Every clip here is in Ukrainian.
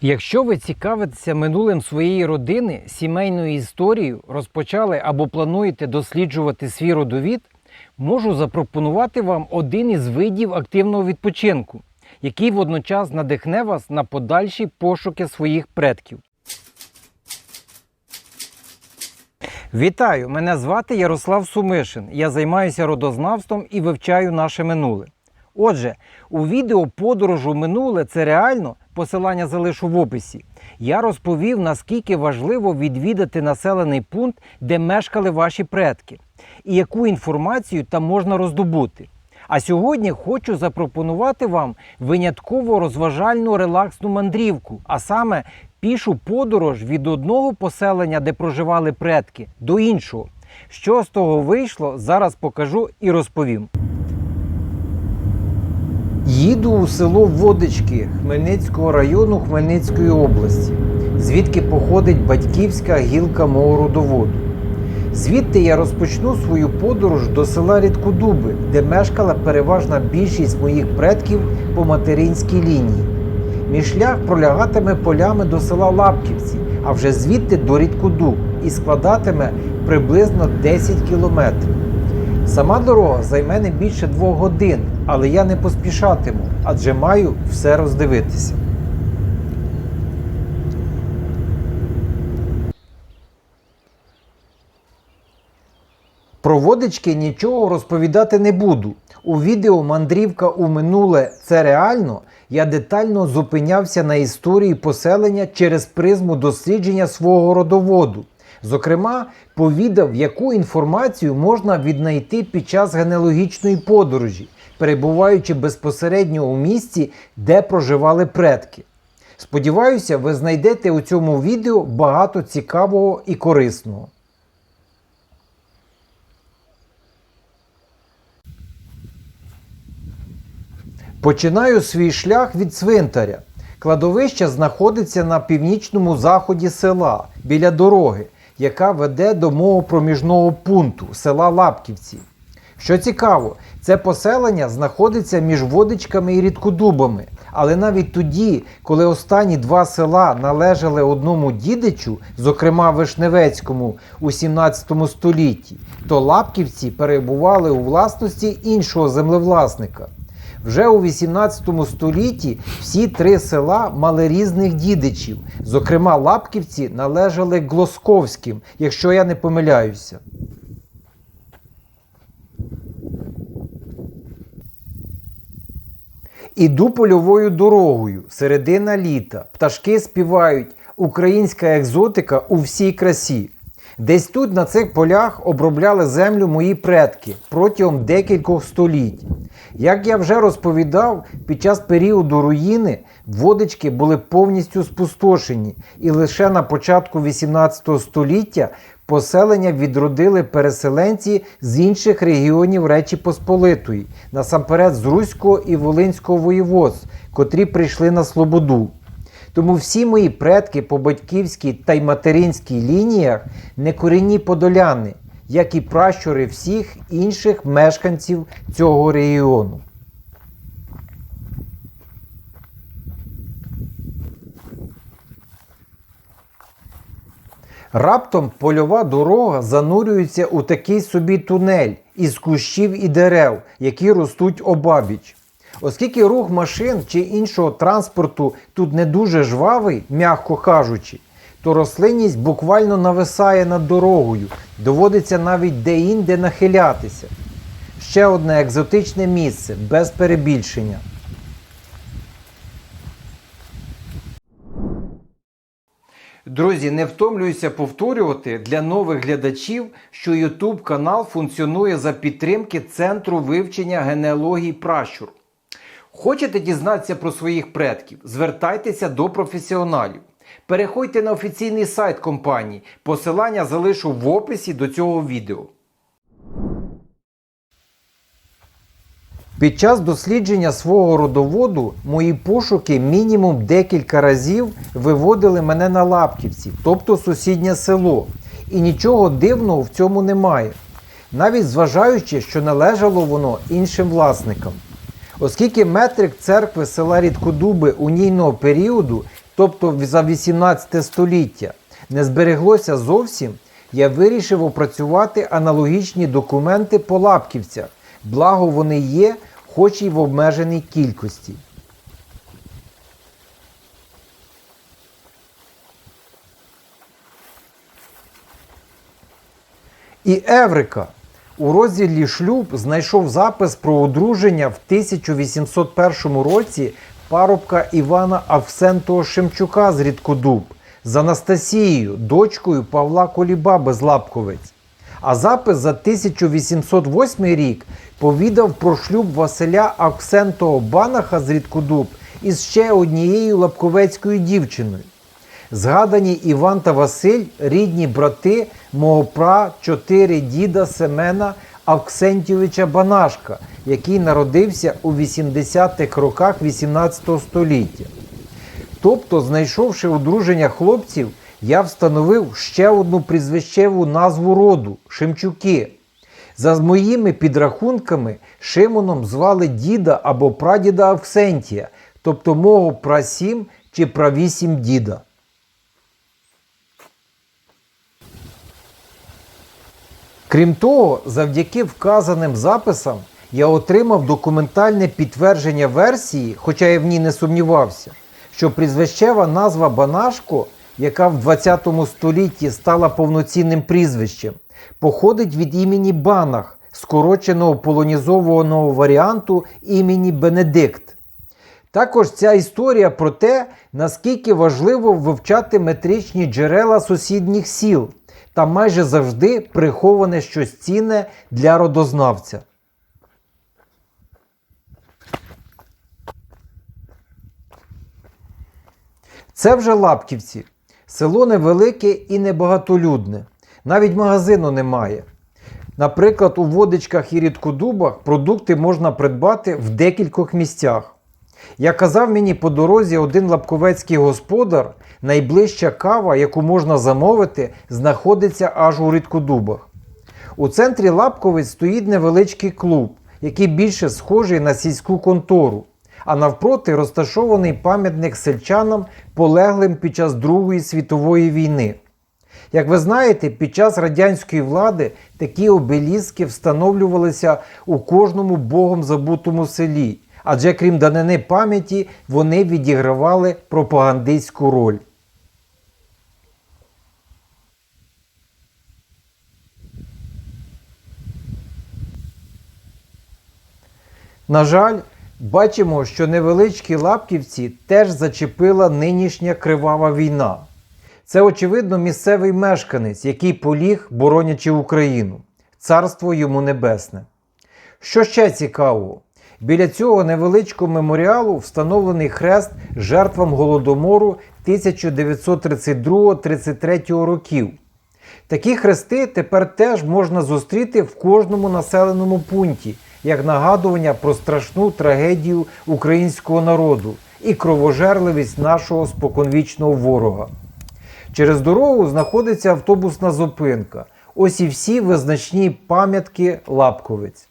Якщо ви цікавитеся минулим своєї родини, сімейною історією, розпочали або плануєте досліджувати свій родовід, можу запропонувати вам один із видів активного відпочинку, який водночас надихне вас на подальші пошуки своїх предків. Вітаю! Мене звати Ярослав Сумишин. Я займаюся родознавством і вивчаю наше минуле. Отже, у відео подорож у минуле це реально посилання залишу в описі. Я розповів, наскільки важливо відвідати населений пункт, де мешкали ваші предки, і яку інформацію там можна роздобути. А сьогодні хочу запропонувати вам винятково розважальну релаксну мандрівку, а саме пішу подорож від одного поселення, де проживали предки, до іншого. Що з того вийшло, зараз покажу і розповім. Їду у село Водички Хмельницького району Хмельницької області, звідки походить батьківська гілка мого родоводу. Звідти я розпочну свою подорож до села Рідкодуби, де мешкала переважна більшість моїх предків по материнській лінії. Мій шлях пролягатиме полями до села Лапківці, а вже звідти до Рідкодуб і складатиме приблизно 10 кілометрів. Сама дорога займе не більше двох годин, але я не поспішатиму, адже маю все роздивитися. Про водички нічого розповідати не буду. У відео Мандрівка у минуле це реально. Я детально зупинявся на історії поселення через призму дослідження свого родоводу. Зокрема, повідав, яку інформацію можна віднайти під час генеалогічної подорожі, перебуваючи безпосередньо у місці, де проживали предки. Сподіваюся, ви знайдете у цьому відео багато цікавого і корисного. Починаю свій шлях від цвинтаря. Кладовище знаходиться на північному заході села біля дороги, яка веде до мого проміжного пункту села Лапківці. Що цікаво, це поселення знаходиться між водичками і рідкодубами. Але навіть тоді, коли останні два села належали одному дідичу, зокрема Вишневецькому у 17 столітті, то Лапківці перебували у власності іншого землевласника. Вже у 18 столітті всі три села мали різних дідичів. Зокрема, Лапківці належали Глосковським, якщо я не помиляюся. Іду польовою дорогою, середина літа, пташки співають, українська екзотика у всій красі. Десь тут на цих полях обробляли землю мої предки протягом декількох століть. Як я вже розповідав, під час періоду руїни водички були повністю спустошені, і лише на початку 18 століття поселення відродили переселенці з інших регіонів Речі Посполитої, насамперед з Руського і Волинського воєводств, котрі прийшли на Слободу. Тому всі мої предки по батьківській та й материнській лініях не корінні подоляни, як і пращури всіх інших мешканців цього регіону. Раптом польова дорога занурюється у такий собі тунель із кущів і дерев, які ростуть обабіч. Оскільки рух машин чи іншого транспорту тут не дуже жвавий, м'яко кажучи, то рослинність буквально нависає над дорогою, доводиться навіть де-інде нахилятися. Ще одне екзотичне місце без перебільшення. Друзі, не втомлююся повторювати для нових глядачів, що YouTube канал функціонує за підтримки Центру вивчення генеалогії пращур. Хочете дізнатися про своїх предків? Звертайтеся до професіоналів. Переходьте на офіційний сайт компанії. Посилання залишу в описі до цього відео. Під час дослідження свого родоводу мої пошуки мінімум декілька разів виводили мене на Лапківці, тобто сусіднє село. І нічого дивного в цьому немає. Навіть зважаючи, що належало воно іншим власникам. Оскільки метрик церкви села Рідкодуби унійного періоду тобто за 18 століття, не збереглося зовсім, я вирішив опрацювати аналогічні документи по лапківцях, благо вони є, хоч і в обмеженій кількості. І Еврика у розділі шлюб знайшов запис про одруження в 1801 році парубка Івана Авсентого Шемчука з Рідкодуб з Анастасією, дочкою Павла Колібаби з Лапковець. А запис за 1808 рік повідав про шлюб Василя Авксентого Банаха з Рідкодуб із ще однією лапковецькою дівчиною. Згадані Іван та Василь рідні брати мого пра чотири діда Семена Авксентьовича Банашка, який народився у 80-х роках 18 століття. Тобто, знайшовши одруження хлопців, я встановив ще одну прізвищеву назву роду Шемчуки. За моїми підрахунками, Шимоном звали діда або прадіда Авксентія, тобто мого прасім чи правісім діда. Крім того, завдяки вказаним записам я отримав документальне підтвердження версії, хоча я в ній не сумнівався, що прізвищева назва Банашко, яка в 20 столітті стала повноцінним прізвищем, походить від імені Банах, скороченого полонізованого варіанту імені Бенедикт. Також ця історія про те, наскільки важливо вивчати метричні джерела сусідніх сіл. Там майже завжди приховане щось цінне для родознавця. Це вже Лапківці. Село невелике і небагатолюдне. Навіть магазину немає. Наприклад, у водичках і рідкодубах продукти можна придбати в декількох місцях. Як казав мені по дорозі один лапковецький господар, найближча кава, яку можна замовити, знаходиться аж у рідкодубах. У центрі Лапковець стоїть невеличкий клуб, який більше схожий на сільську контору, а навпроти розташований пам'ятник сельчанам, полеглим під час Другої світової війни. Як ви знаєте, під час радянської влади такі обеліски встановлювалися у кожному богом забутому селі, адже крім данини пам'яті, вони відігравали пропагандистську роль. На жаль, бачимо, що невеличкі лапківці теж зачепила нинішня кривава війна. Це, очевидно, місцевий мешканець, який поліг, боронячи Україну. Царство йому небесне. Що ще цікавого? Біля цього невеличкого меморіалу встановлений хрест жертвам голодомору 1932-33 років. Такі хрести тепер теж можна зустріти в кожному населеному пункті, як нагадування про страшну трагедію українського народу і кровожерливість нашого споконвічного ворога. Через дорогу знаходиться автобусна зупинка. Ось і всі визначні пам'ятки Лапковець.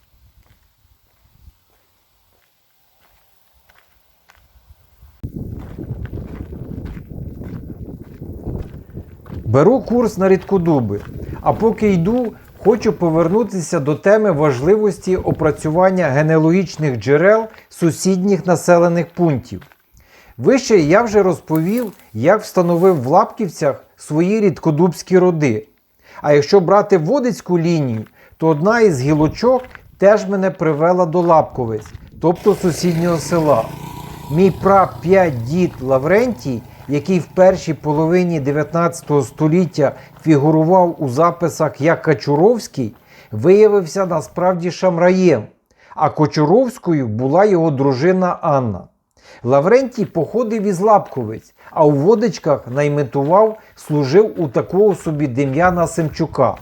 Беру курс на рідкодуби, а поки йду, хочу повернутися до теми важливості опрацювання генеалогічних джерел сусідніх населених пунктів. Вище я вже розповів, як встановив в Лапківцях свої рідкодубські роди. А якщо брати Водицьку лінію, то одна із гілочок теж мене привела до Лапковець, тобто сусіднього села. Мій прап'ять дід Лаврентій, який в першій половині 19 століття фігурував у записах як Качуровський, виявився насправді шамраєм, а Кочуровською була його дружина Анна. Лаврентій походив із Лапковець, а у водичках найметував, служив у такого собі Дем'яна Семчука.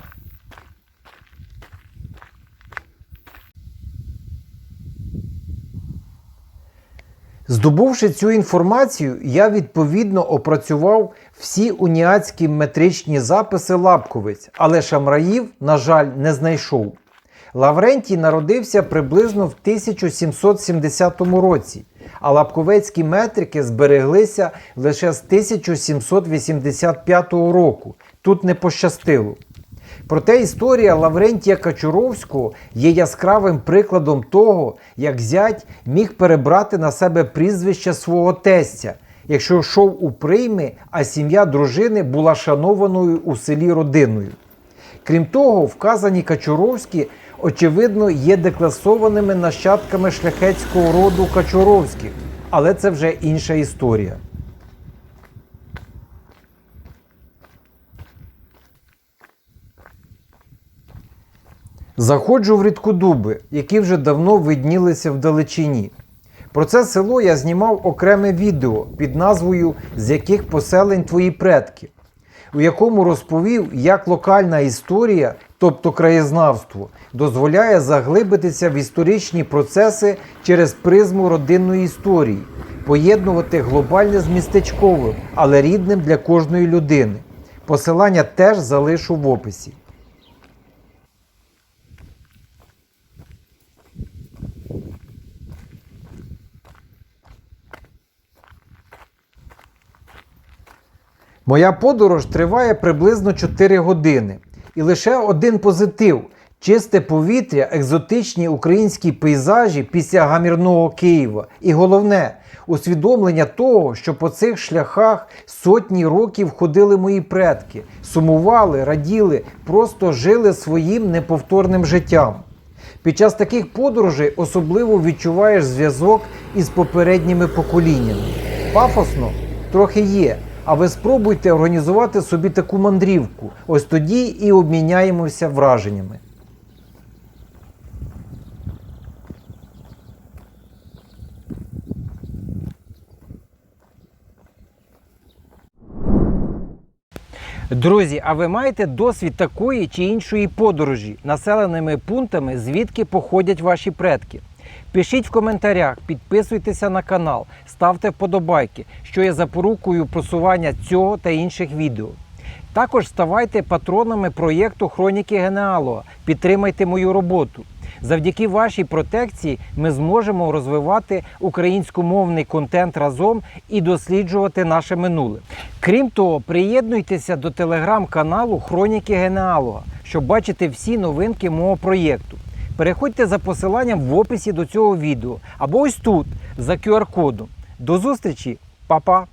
Здобувши цю інформацію, я відповідно опрацював всі уніатські метричні записи Лапковець, але шамраїв, на жаль, не знайшов. Лаврентій народився приблизно в 1770 році, а лапковецькі метрики збереглися лише з 1785 року. Тут не пощастило. Проте історія Лаврентія Качуровського є яскравим прикладом того, як зять міг перебрати на себе прізвище свого тестя, якщо йшов у прийми, а сім'я дружини була шанованою у селі родиною. Крім того, вказані Качуровські, очевидно, є декласованими нащадками шляхетського роду Качуровських, але це вже інша історія. Заходжу в рідкодуби, які вже давно виднілися вдалечині. Про це село я знімав окреме відео під назвою З яких поселень твої предки, у якому розповів, як локальна історія, тобто краєзнавство, дозволяє заглибитися в історичні процеси через призму родинної історії, поєднувати глобальне з містечковим, але рідним для кожної людини. Посилання теж залишу в описі. Моя подорож триває приблизно 4 години. І лише один позитив чисте повітря, екзотичні українські пейзажі після гамірного Києва. І головне усвідомлення того, що по цих шляхах сотні років ходили мої предки, сумували, раділи, просто жили своїм неповторним життям. Під час таких подорожей особливо відчуваєш зв'язок із попередніми поколіннями. Пафосно трохи є. А ви спробуйте організувати собі таку мандрівку. Ось тоді і обміняємося враженнями. Друзі, а ви маєте досвід такої чи іншої подорожі населеними пунктами, звідки походять ваші предки? Пишіть в коментарях, підписуйтеся на канал, ставте вподобайки, що є запорукою просування цього та інших відео. Також ставайте патронами проєкту Хроніки Генеалога. Підтримайте мою роботу. Завдяки вашій протекції ми зможемо розвивати українськомовний контент разом і досліджувати наше минуле. Крім того, приєднуйтеся до телеграм-каналу Хроніки Генеалога, щоб бачити всі новинки мого проєкту. Переходьте за посиланням в описі до цього відео або ось тут за QR-кодом. До зустрічі, Па-па!